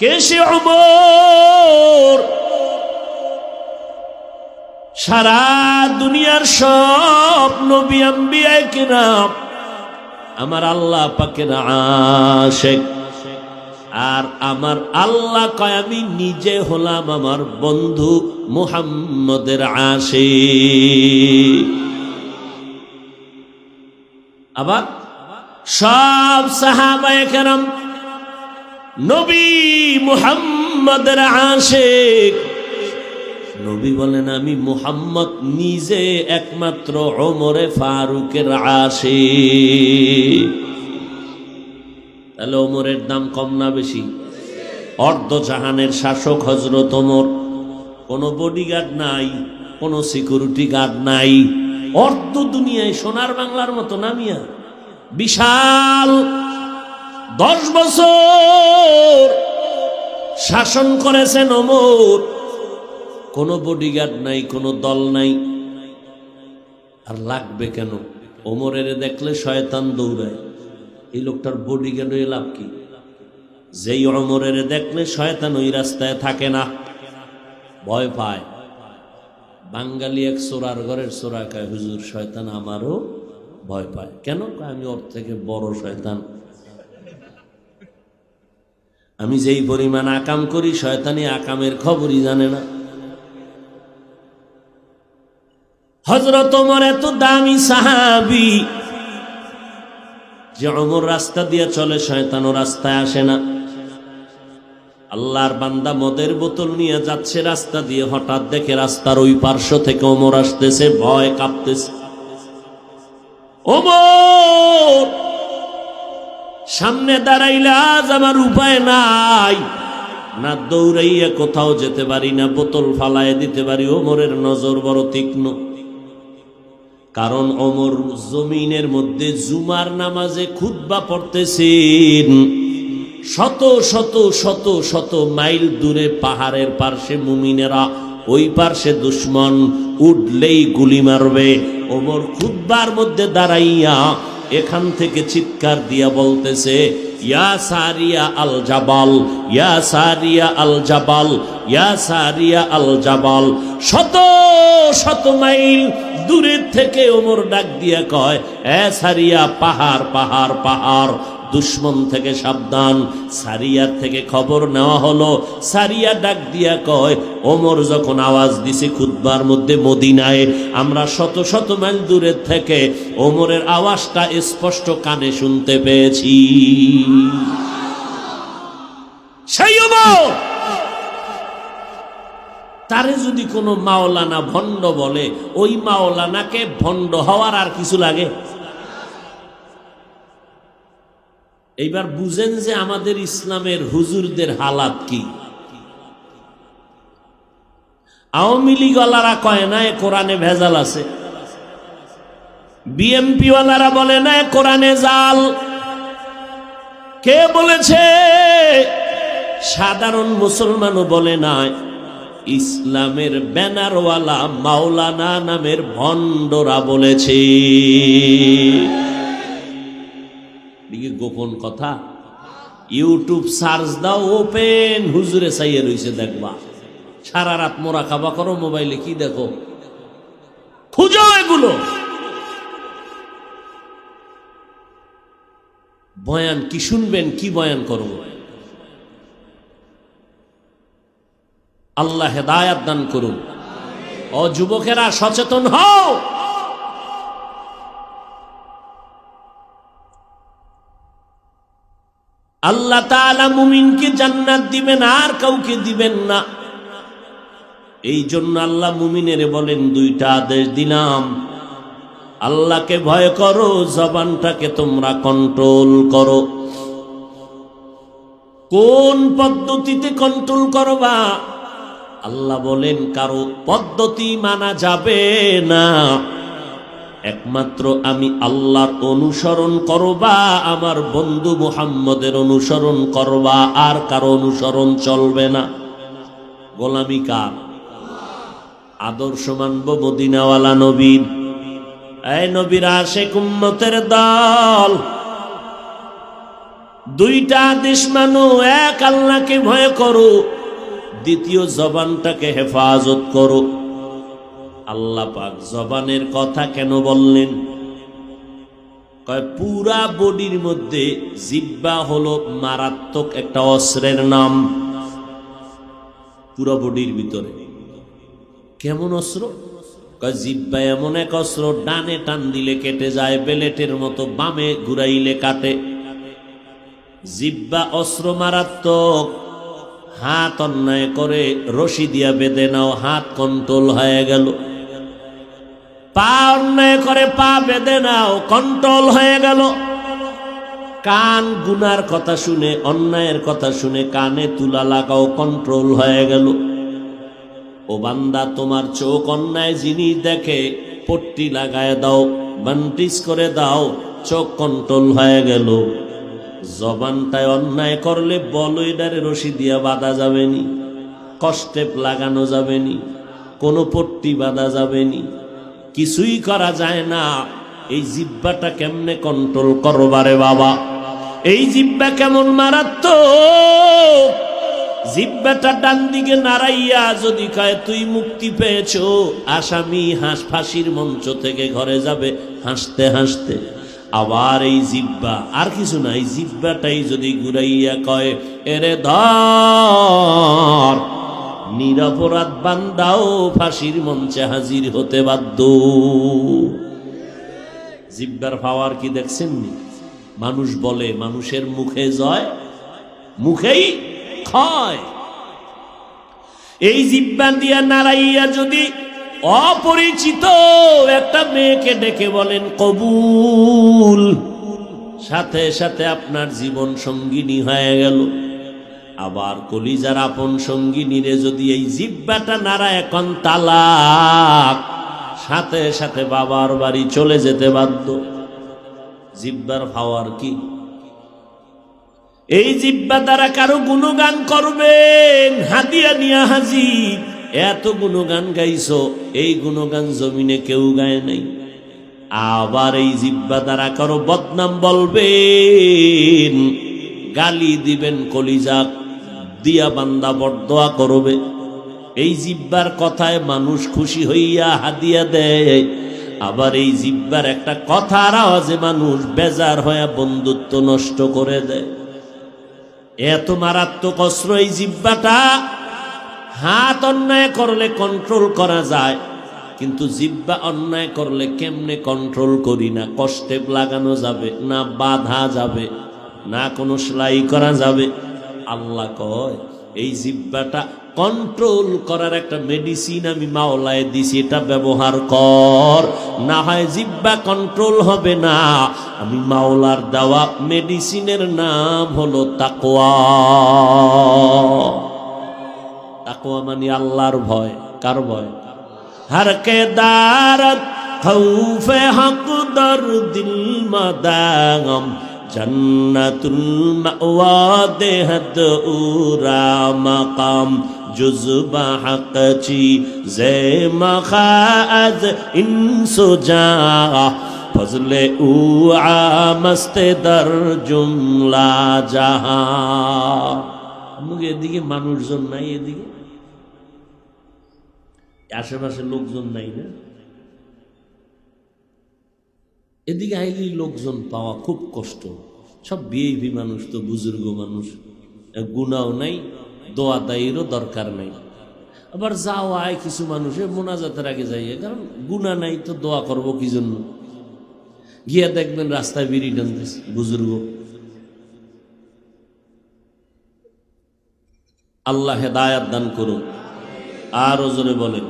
কেসে অমর? সারা দুনিয়ার সব নবী আমার আল্লাহ পাকের আশেক। আর আমার আল্লাহ কয়, আমি নিজে হলাম আমার বন্ধু মুহাম্মদের আশে আবার সব সাহাবায়ে কেরাম নবী মুহাম্মদের আশেক। নবী বলেন, আমি মুহাম্মদ নিজে একমাত্র ওমরে ফারুকের আসে তাহলে ওমরের দাম কম না বেশি? অর্ধ জাহানের শাসক হজরত ওমর। কোনো বডিগার্ড নাই, কোনো সিকিউরিটি গার্ড নাই। অর্ধ দুনিয়ায় সোনার বাংলার মতো নামিয়া বিশাল দশ বছর শাসন করেছেন অমর কোনো বডিগার্ড নাই, কোনো দল নাই। আর লাগবে কেন? ওমরের দেখলে শয়তান দৌড়ায়। এই লোকটার বডিগার্ড হয়ে লাভ কি? যেই অমরের দেখলে শয়তান ওই রাস্তায় থাকে না। ভয় পায়। বাঙালি এক সোরার ঘরের সোরা কায়, হুজুর, শয়তান আমারও ভয় পায়। কেন? আমি ওর থেকে বড় শয়তান। আমি যেই পরিমাণ আকাম করি, শয়তানি আকামের খবরই জানে না। হজরত ওমর এত দামি সাহাবি যে অমর রাস্তা দিয়ে চলে, শয়তানও রাস্তায় আসে না। আল্লাহর বান্দা মদের বোতল নিয়ে যাচ্ছে রাস্তা দিয়ে, হঠাৎ দেখে রাস্তার ওই পার্শ্ব থেকে ওমর আসতেছে, ভয় কাঁপতেছে। ওমর! সামনে দাঁড়াইলে আজ আমার উপায় নাই। না দৌড়াইয়া কোথাও যেতে পারি না, বোতল ফালায় দিতে পারি, ওমরের নজর বড় তীক্ষ্ণ। কারণ অমর জমিনের মধ্যে জুমার নামাজে খুদ্া পড়তেছেন। শত শত শত শত মাইল দূরে পাহাড়ের পার্শ্বে মুমিনেরা, ওই পার্শ্বে দুশ্মন, উঠলেই গুলি মারবে। ওমর খুদ্বার মধ্যে দাঁড়াইয়া এখান থেকে চিৎকার দিয়া বলতেছে, ইয়া সারিয়া আল জাবাল ইয়া সারিয়া আল জাবাল ইয়া সারিয়া আল জাবাল শত শত মাইল দূরের থেকে ওমর ডাক দিয়া কয়, এ সারিয়া পাহাড় পাহাড় পাহাড় দুশ্মন থেকে সাবধান। সারিয়ার থেকে খবর নেওয়া হলো। সারিয়া ডাক দিয়া কয়, ওমর যখন আওয়াজ দিছে খুদ্বার মধ্যে মদিনায়, আমরা শত শত মাইল দূরের থেকে ওমরের আওয়াজটা স্পষ্ট কানে শুনতে পেয়েছি। তারে যদি কোনো মাওলানা ভণ্ড বলে, ওই মাওলানাকে ভণ্ড হওয়ার আর কিছু লাগে? এইবার বুঝেন যে আমাদের ইসলামের হুজুরদের হালাত কি। আওয়ামী লীগওয়ালারা কয়, না কোরআনে ভেজাল আছে। বিএমপি ওয়ালারা বলে, না কোরআনে জাল। কে বলেছে? সাধারণ মুসলমানও বলে না, ইসলামের ব্যানারওয়ালা মাওলানা নামের ভণ্ডরা বলেছে। দিকে গোপন কথা। ইউটিউব সার্চ দাও ওপেন হুজুরে চাইয়ে রইছে, দেখবা। সারা রাত মোরা খাবা করো, মোবাইলে কি দেখো? খুঁজো এগুলো। বয়ান কি শুনবেন, কি বয়ান করব? আল্লাহ হেদায়াত দান করুন। ও যুবকেরা সচেতন হও। আল্লাহ তাআলা মুমিনকে জান্নাত দিবেন, আর কাউকে দিবেন না। এই জন্য আল্লাহ মুমিনের বলেন, দুইটা আদেশ দিলাম। আল্লাহকে ভয় করো, জবানটাকে তোমরা কন্ট্রোল করো। কোন পদ্ধতিতে কন্ট্রোল করবা? আল্লাহ বলেন, কারও পদ্ধতি মানা যাবে না। একমাত্র আমি আল্লাহর অনুসরণ করবা, আমার বন্ধু মুহাম্মদের অনুসরণ করবা, আর কারও অনুসরণ চলবে না। গোলামি কার? আদর্শ মানব মদিনাওয়ালা নবীন এই নবীর আশেক উম্মতের দল। দুইটা আদেশ মানো এক আল্লাহকে ভয় করো, দ্বিতীয় জবানটাকে হেফাজত করো। আল্লাহ পাক জবানের কথা কেন বললেন? কয়, পুরা বডির মধ্যে জিব্বা হলো মারাত্মক একটা অস্ত্রের নাম। পুরা বডির ভিতরে। কেমন অস্ত্র? কয়, জিব্বা এমন এক অস্ত্র, ডানে টান দিলে কেটে যায়, বেলেটের মতো বামে ঘুরাইলে কাটে। জিব্বা অস্ত্র মারাত্মক। হাত অন্যায় করে রশি দিয়া বেঁধে নাও, হাত কন্ট্রোল হয়ে গেল। পা অন্যায় করে, পা বেঁধে নাও, কন্ট্রোল হয়ে গেল। কান গুনার কথা শুনে, অন্যায়ের কথা শুনে কানে তুলা লাগাও, কন্ট্রোল হয়ে গেল। ও বান্দা, তোমার চোখ অন্যায় জিনিস দেখে, পট্টি লাগায় দাও, বান্টিস করে দাও, চোখ কন্ট্রোল হয়ে গেল। জবানটায় অন্যায় করলে বলইডারে রশি দিয়া বাঁধা যাবেনি কষ্টেপ লাগানো যাবেনি কোনো পট্টি বাঁধা যাবেনি কিছুই করা যায় না। এই জিব্বাটা কেমনে কন্ট্রোল করবারে বাবা? এই জিব্বা কেমন মারাত্মক? জিব্বাটা ডান দিকে নাড়াইয়া যদি কয়, তুই মুক্তি পেয়েছ, আসামি হাঁস ফাঁসির মঞ্চ থেকে ঘরে যাবে হাসতে হাসতে। আবার এই জিব্বা, আর কিছু না, এই জিব্বাটাই যদি ঘুরাইয়া কয়, এরে ধর নিরপরাধ বান্দাও ফাঁসির মঞ্চে হাজির হতে বাধ্য। জিব্বার পাওয়ার কি দেখছেননি? মানুষ বলে, মানুষের মুখে জয়, মুখেই ক্ষয়। এই জিব্বা দিয়া নাড়াইয়া যদি অপরিচিত একটা মেয়েকে ডেকে বলেন, কবুল। সাথে সাথে আপনার জীবন সঙ্গিনী হয়ে গেল। আবার কলিজার আপন সঙ্গিনীরে যদি এই জিব্বাটা নাড়া এখন তালাক, সাথে সাথে বাবার বাড়ি চলে যেতে বাধ্য। জিব্বার পাওয়ার কি? এই জিব্বা দ্বারা কারও গুণগান করবেন হাতিয়া নিয়া হাজি এত গুণগান গাইছো, এই গুণগান জমিনে কেউ গায় নাই। আবার এই জিব্বা দ্বারা কারও বদনাম বলবেন, গালি দিবেন কলিজা দিয়া বান্দা বরদোয়া করবে। এই জিব্বার কথায় মানুষ খুশি হইয়া হাদিয়া দেয়। আবার এই জিব্বার একটা কথার আওয়াজে মানুষ বেজার হইয়া বন্ধুত্ব নষ্ট করে দেয়। এত মারাত্মক অস্ত্র এই জিব্বাটা হাত অন্যায় করলে কন্ট্রোল করা যায়, কিন্তু জিব্বা অন্যায় করলে কেমনে কন্ট্রোল করি না? কষ্টে লাগানো যাবে, না বাধা যাবে, না কোনো সেলাই করা যাবে। আল্লাহ কয়, এই জিব্বাটা কন্ট্রোল করার একটা মেডিসিন আমি মাওলায় দিছি, এটা ব্যবহার কর। না হয় জিব্বা কন্ট্রোল হবে না। আমি মাওলার দেওয়া মেডিসিনের নাম হলো তাকোয়া তাকোয়া মানে আল্লাহর ভয়। কার ভয়? হারকে দারত খৌফে হক দর দিল মাদাগম জন্নতুল মাওয়া উরা মাকাম জুজবা হকচি জে মখাজ ইনসু জা ফজলে উআ মস্তে দর জুমলা জাহা এদিকে মানুষজন নাই এদিকে? আশেপাশে লোকজন নাই না? এদিকে আইলেই লোকজন পাওয়া খুব কষ্ট। সব বিএভি মানুষ তো, বুজুর্গ মানুষ। গুণাও নাই, দোয়া দায়েরও দরকার নাই। আবার যাও, আয় কিছু মানুষে, মোনাজাতের আগে যাইয়ে। কারণ গুণা নাই তো দোয়া করব কি জন্য? গিয়া দেখবেন রাস্তায় বিড়ি টানতেছে, বুজুর্গ। আল্লাহ হেদায়াত দান করুন আরও জোরে বলেন।